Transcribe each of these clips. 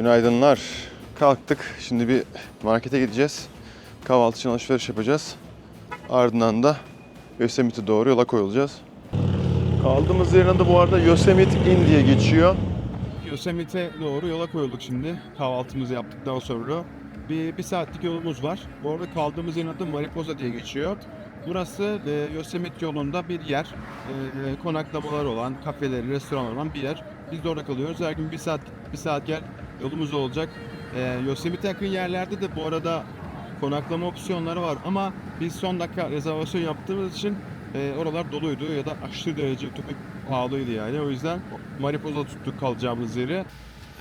Günaydınlar. Kalktık. Şimdi bir markete gideceğiz. Kahvaltı için alışveriş yapacağız. Ardından da Yosemite doğru yola koyulacağız. Kaldığımız yerin adı bu arada Yosemite Inn diye geçiyor. Yosemite doğru yola koyulduk şimdi. Kahvaltımızı yaptıktan sonra. Bir, bir saatlik yolumuz var. Bu arada kaldığımız yerin adı Mariposa diye geçiyor. Burası e, Yosemite yolunda bir yer. E, e, konaklamalar olan, kafeleri, restoranlar olan bir yer. Biz de orada kalıyoruz. Her gün bir saat bir saat gel yolumuz olacak. E, Yosemite yakın yerlerde de bu arada konaklama opsiyonları var ama biz son dakika rezervasyon yaptığımız için e, oralar doluydu ya da aşırı derece topik pahalıydı yani. O yüzden Mariposa tuttuk kalacağımız yeri.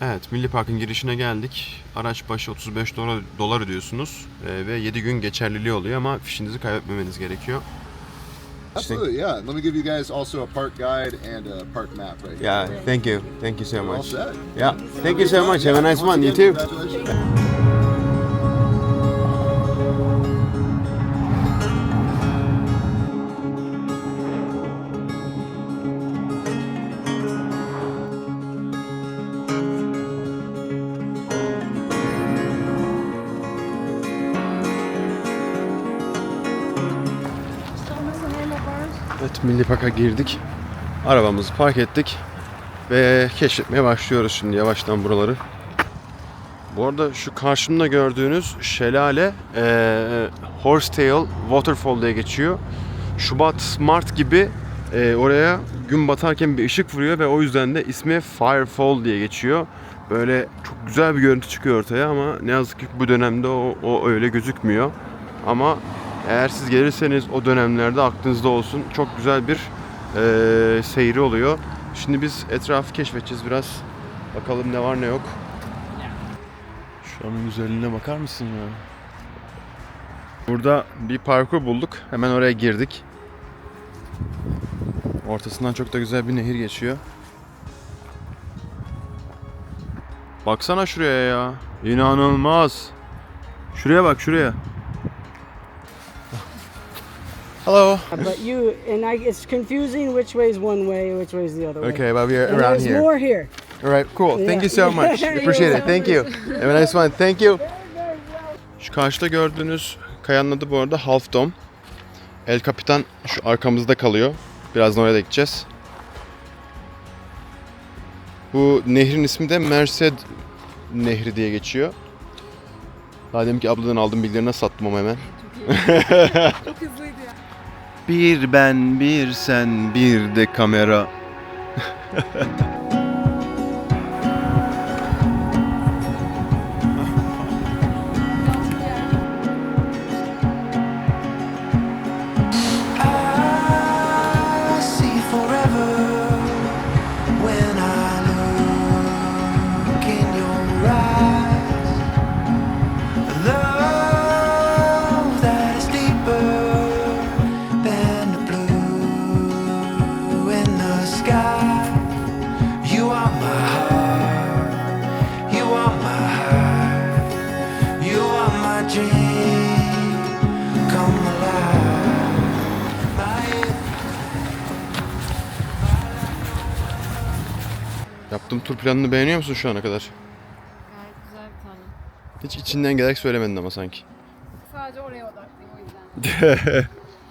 Evet, Milli Park'ın girişine geldik. Araç başı 35 dolar, dolar ödüyorsunuz Ee, ve 7 gün geçerliliği oluyor ama fişinizi kaybetmemeniz gerekiyor. Absolutely, yeah. Let me give you guys also a park guide and a park map right Yeah, thank you. Thank you so here. All much. set. Yeah, thank you so much. Have a nice one. You too. Congratulations. Evet, Milli Park'a girdik. Arabamızı park ettik ve keşfetmeye başlıyoruz şimdi yavaştan buraları. Bu arada şu karşımda gördüğünüz şelale eee Horsetail Waterfall diye geçiyor. Şubat, Mart gibi eee, oraya gün batarken bir ışık vuruyor ve o yüzden de ismi Firefall diye geçiyor. Böyle çok güzel bir görüntü çıkıyor ortaya ama ne yazık ki bu dönemde o, o öyle gözükmüyor. Ama eğer siz gelirseniz o dönemlerde aklınızda olsun çok güzel bir eee, seyri oluyor. Şimdi biz etrafı keşfedeceğiz biraz. Bakalım ne var ne yok. Şuranın güzelliğine bakar mısın ya? Burada bir parkur bulduk. Hemen oraya girdik. Ortasından çok da güzel bir nehir geçiyor. Baksana şuraya ya. İnanılmaz. Şuraya bak şuraya. Hello. But you and I, it's confusing which way is one way, which way is the other way. Okay, but we're And around there's here. more here. All right, cool. Thank you so much. Appreciate it. Thank you. Have a nice one. Thank you. Şu karşıda gördüğünüz kayanın adı bu arada Half Dome. El Capitan şu arkamızda kalıyor. Birazdan oraya da gideceğiz. Bu nehrin ismi de Merced Nehri diye geçiyor. Daha deminki abladan aldığım bilgileri nasıl sattım ama hemen. Çok hızlıydı ya. Bir ben, bir sen, bir de kamera. Yaptığım tur planını beğeniyor musun şu ana kadar? Gayet güzel bir tane. Hiç içinden gelerek söylemedin ama sanki. Sadece oraya odaklıyım o yüzden.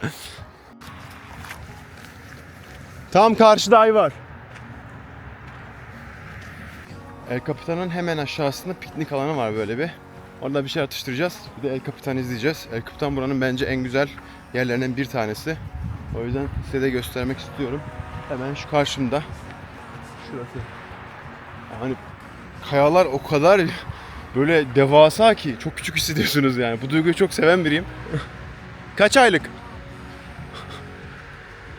Tam karşıda ay var. El Capitan'ın hemen aşağısında piknik alanı var böyle bir. Orada bir şey atıştıracağız. Bir de El Capitan izleyeceğiz. El Capitan buranın bence en güzel yerlerinden bir tanesi. O yüzden size de göstermek istiyorum. Hemen şu karşımda. Şurası. Yani kayalar o kadar böyle devasa ki çok küçük hissediyorsunuz yani. Bu duyguyu çok seven biriyim. Kaç aylık?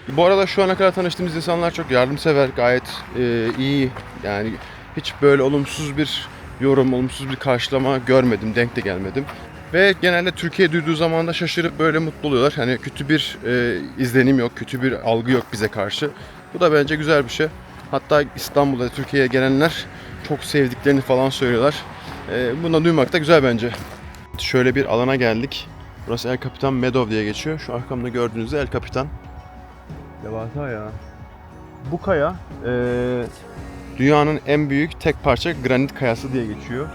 Bu arada şu ana kadar tanıştığımız insanlar çok yardımsever, gayet e, iyi. Yani hiç böyle olumsuz bir yorum, olumsuz bir karşılama görmedim, denk de gelmedim. Ve genelde Türkiye duyduğu zaman da şaşırıp böyle mutlu oluyorlar. Hani kötü bir e, izlenim yok, kötü bir algı yok bize karşı. Bu da bence güzel bir şey. Hatta İstanbul'da, Türkiye'ye gelenler çok sevdiklerini falan söylüyorlar. E, bunu duymak da güzel bence. Şöyle bir alana geldik. Burası El Capitan Meadow diye geçiyor. Şu arkamda gördüğünüzde El Capitan. Devasa ya. Bu kaya eee, Dünyanın en büyük tek parça granit kayası diye geçiyor.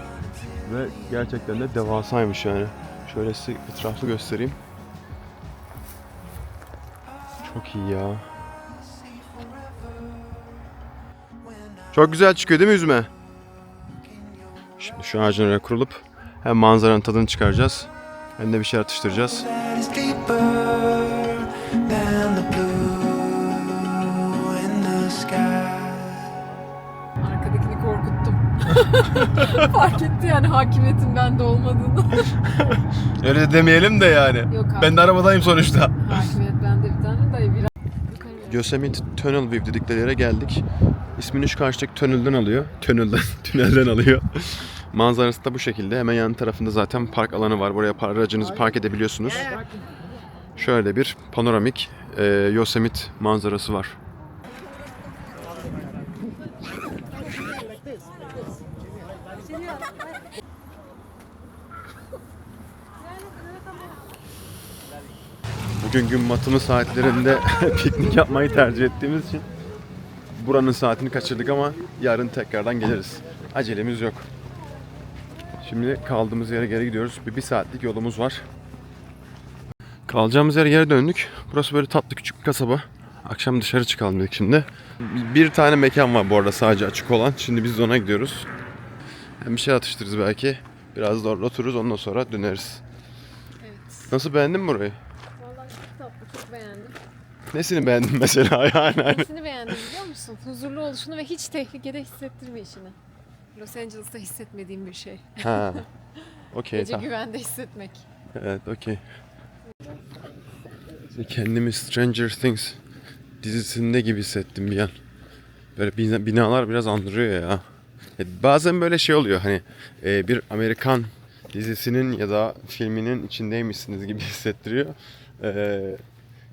Ve gerçekten de devasaymış yani. Şöyle size etraflı göstereyim. Çok iyi ya. Çok güzel çıkıyor değil mi üzme? Şimdi şu ağacın oraya kurulup hem manzaranın tadını çıkaracağız hem de bir şey atıştıracağız. Arkadakini korkuttum. Fark etti yani hakimiyetin bende olmadığını. Öyle de demeyelim de yani. Yok abi. Ben de arabadayım sonuçta. Hakimiyet bende bir tane dayı biraz. Yosemite Tunnel View dedikleri yere geldik. İsmini şu karşıdaki tünelden alıyor. Tünelden, tünelden alıyor. Manzarası da bu şekilde. Hemen yan tarafında zaten park alanı var. Buraya aracınızı park edebiliyorsunuz. Şöyle bir panoramik e, Yosemite manzarası var. Bugün gün batımı saatlerinde piknik yapmayı tercih ettiğimiz için buranın saatini kaçırdık ama yarın tekrardan geliriz. Acelemiz yok. Şimdi kaldığımız yere geri gidiyoruz. Bir, bir saatlik yolumuz var. Kalacağımız yere geri döndük. Burası böyle tatlı küçük bir kasaba. Akşam dışarı çıkalım dedik şimdi. Bir tane mekan var bu arada sadece açık olan. Şimdi biz de ona gidiyoruz. Hem bir şey atıştırırız belki. Biraz da orada otururuz ondan sonra döneriz. Evet. Nasıl beğendin mi burayı? Vallahi çok tatlı, çok beğendim. Nesini beğendin mesela yani? hani? Nesini beğendim musun? Huzurlu oluşunu ve hiç tehlikede hissettirmeyişini. Los Angeles'ta hissetmediğim bir şey. Ha. Okey Gece tamam. güvende hissetmek. Evet okey. Kendimi Stranger Things dizisinde gibi hissettim bir an. Böyle bina- binalar biraz andırıyor ya. Ya Bazen böyle şey oluyor hani e, bir Amerikan dizisinin ya da filminin içindeymişsiniz gibi hissettiriyor. E,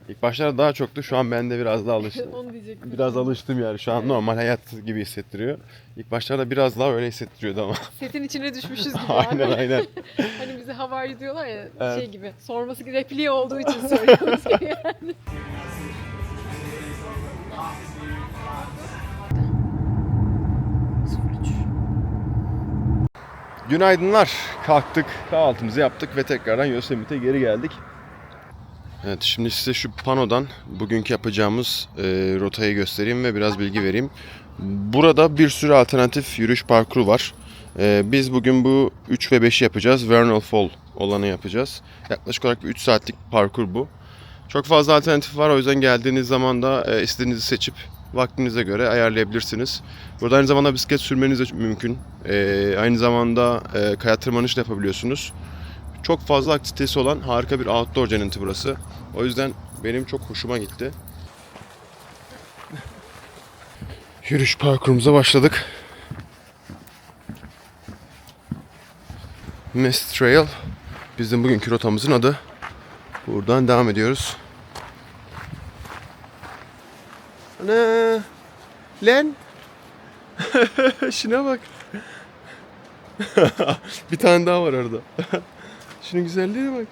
ilk başlarda daha çoktu. Şu an ben de biraz daha alıştım. Onu diyecektim. Biraz alıştım yani. Şu an normal hayat gibi hissettiriyor. İlk başlarda biraz daha öyle hissettiriyordu ama. Setin içine düşmüşüz gibi. aynen aynen. Hani bize havari diyorlar ya Evet. şey gibi. Sorması repliği olduğu için söylüyoruz yani. Günaydınlar. Kalktık, kahvaltımızı yaptık ve tekrardan Yosemite'ye geri geldik. Evet, şimdi size şu panodan bugünkü yapacağımız e, rotayı göstereyim ve biraz bilgi vereyim. Burada bir sürü alternatif yürüyüş parkuru var. E, biz bugün bu 3 ve 5'i yapacağız. Vernal Fall olanı yapacağız. Yaklaşık olarak bir 3 saatlik parkur bu. Çok fazla alternatif var o yüzden geldiğiniz zaman da e, istediğinizi seçip vaktinize göre ayarlayabilirsiniz. Burada aynı zamanda bisiklet sürmeniz de mümkün. E, aynı zamanda e, kaya tırmanış da yapabiliyorsunuz. Çok fazla aktivitesi olan harika bir outdoor cenneti burası. O yüzden benim çok hoşuma gitti. Yürüyüş parkurumuza başladık. Mist Trail bizim bugünkü rotamızın adı. Buradan devam ediyoruz. Ana! Len! Şuna bak. bir tane daha var orada. Şunun güzelliğine bak.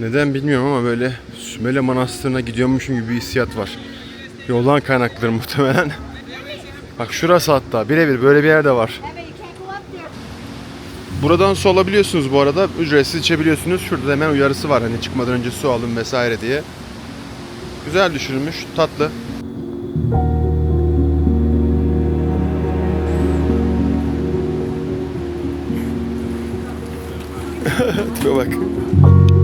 Neden bilmiyorum ama böyle Sümele Manastırı'na gidiyormuşum gibi bir hissiyat var. Yoldan kaynaklıdır muhtemelen. Bak şurası hatta birebir böyle bir yerde var. Buradan su alabiliyorsunuz bu arada. Ücretsiz içebiliyorsunuz. Şurada da hemen uyarısı var hani çıkmadan önce su alın vesaire diye. Güzel düşünülmüş, tatlı. Tipe bak.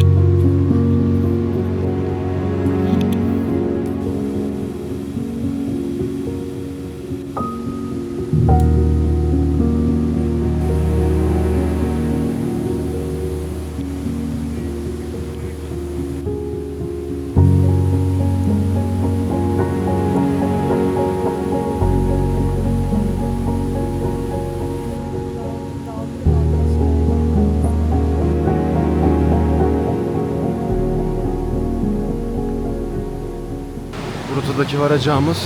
Bu rotadaki varacağımız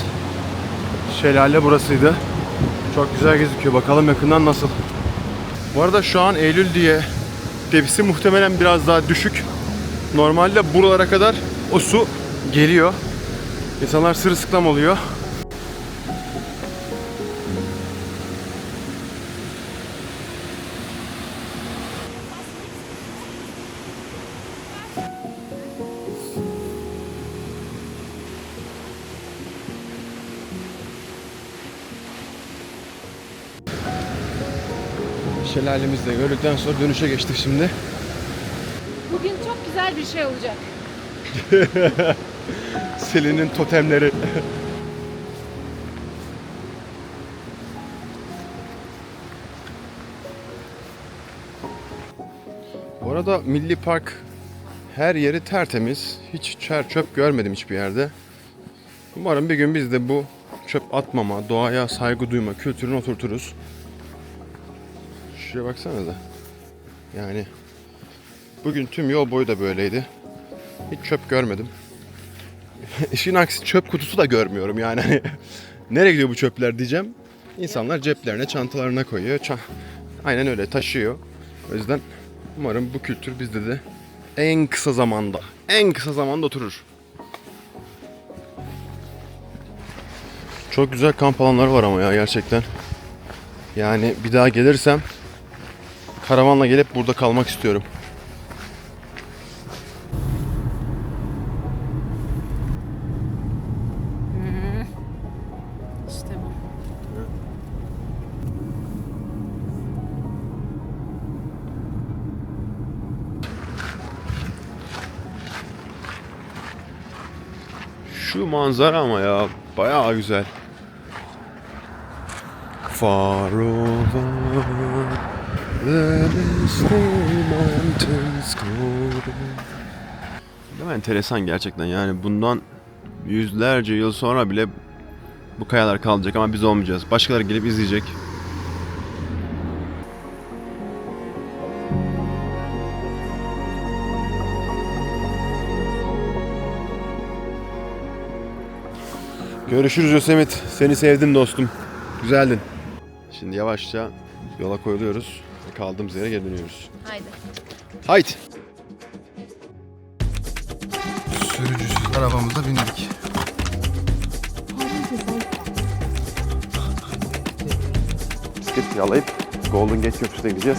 şelale burasıydı. Çok güzel gözüküyor. Bakalım yakından nasıl. Bu arada şu an Eylül diye tepsi muhtemelen biraz daha düşük. Normalde buralara kadar o su geliyor. İnsanlar sırılsıklam oluyor. Şelalemizi de gördükten sonra dönüşe geçtik şimdi. Bugün çok güzel bir şey olacak. Selin'in totemleri. Bu arada Milli Park her yeri tertemiz. Hiç çer çöp görmedim hiçbir yerde. Umarım bir gün biz de bu çöp atmama, doğaya saygı duyma kültürünü oturturuz. Şuraya baksanıza. Yani bugün tüm yol boyu da böyleydi. Hiç çöp görmedim. İşin aksi çöp kutusu da görmüyorum yani. Hani nereye gidiyor bu çöpler diyeceğim. İnsanlar ceplerine, çantalarına koyuyor. Ça- Aynen öyle taşıyor. O yüzden umarım bu kültür bizde de en kısa zamanda, en kısa zamanda oturur. Çok güzel kamp alanları var ama ya gerçekten. Yani bir daha gelirsem karavanla gelip burada kalmak istiyorum. İşte bu. Şu manzara ama ya bayağı güzel. Far over Değil mi? Enteresan gerçekten yani bundan yüzlerce yıl sonra bile bu kayalar kalacak ama biz olmayacağız. Başkaları gelip izleyecek. Görüşürüz Yosemit. Seni sevdim dostum. Güzeldin. Şimdi yavaşça yola koyuluyoruz. Kaldığımız yere geri dönüyoruz. Haydi. Haydi. Sürücüsüz arabamıza bindik. Bisiklet kiralayıp Golden Gate Köprüsü'ne gideceğiz.